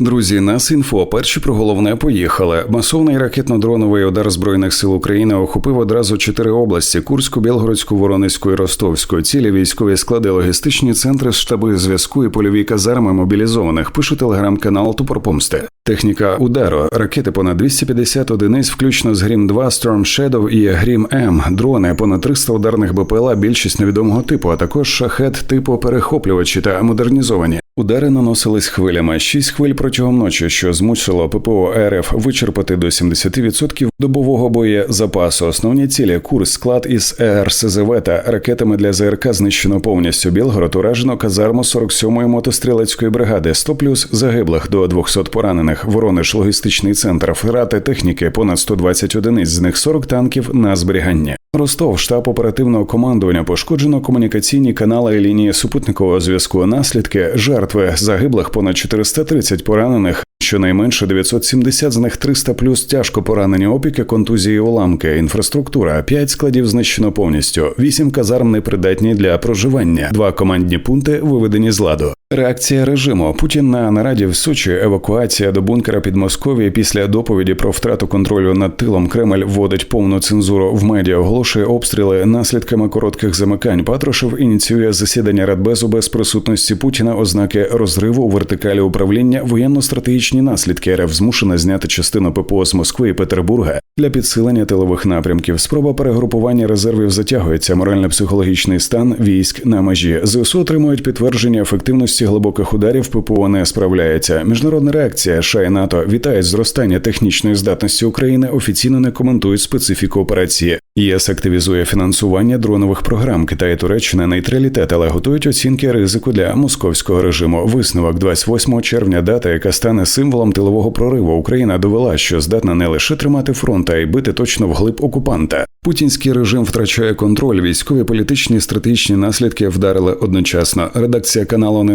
Друзі, нас інфо. Перші про головне поїхали. Масовний ракетно-дроновий удар збройних сил України охопив одразу чотири області: Курську, Білгородську, Воронезьку і Ростовську. Цілі військові склади, логістичні центри, штаби зв'язку і польові казарми мобілізованих. Пише телеграм-канал Тупорпомсти. Техніка удару, ракети понад 250 одиниць, включно з Грім 2 Storm Shadow і Грім М, дрони, понад 300 ударних БПЛА, більшість невідомого типу, а також шахет типу перехоплювачі та модернізовані. Удари наносились хвилями. Шість хвиль протягом ночі, що змусило ППО РФ вичерпати до 70% добового боєзапасу. Основні цілі курс склад із ЕРСЗВ та ракетами для ЗРК знищено повністю. Білгород уражено казарму 47-ї мотострілецької бригади. 100 плюс загиблих до 200 поранених. Воронеж логістичний центр. Втрати техніки понад 120 одиниць. З них 40 танків на зберігання. Ростов, штаб оперативного командування, пошкоджено комунікаційні канали і лінії супутникового зв'язку. Наслідки жертви загиблих понад 430 поранених. Щонайменше 970 з них 300 плюс тяжко поранені опіки, контузії, уламки, інфраструктура. П'ять складів знищено повністю. Вісім казарм непридатні для проживання. Два командні пункти виведені з ладу. Реакція режиму Путін на нараді в Сочі, евакуація до бункера під Москові після доповіді про втрату контролю над тилом Кремль вводить повну цензуру в медіа, оголошує обстріли наслідками коротких замикань. Патрушев ініціює засідання Радбезу без присутності Путіна. Ознаки розриву у вертикалі управління воєнно-стратегічні наслідки РФ змушена зняти частину ППО з Москви і Петербурга для підсилення тилових напрямків. Спроба перегрупування резервів затягується. Морально-психологічний стан військ на межі. ЗСУ отримують підтвердження ефективності глибоких ударів. ППО не справляється. Міжнародна реакція США і НАТО вітають зростання технічної здатності України. Офіційно не коментують специфіку операції. ЄС активізує фінансування дронових програм. Китай і Туреччина нейтралітет, але готують оцінки ризику для московського режиму. Висновок 28 червня, дата, яка стане символом тилового прориву. Україна довела, що здатна не лише тримати фронт, а й бити точно вглиб окупанта. Путінський режим втрачає контроль. Військові, політичні, стратегічні наслідки вдарили одночасно. Редакція каналу не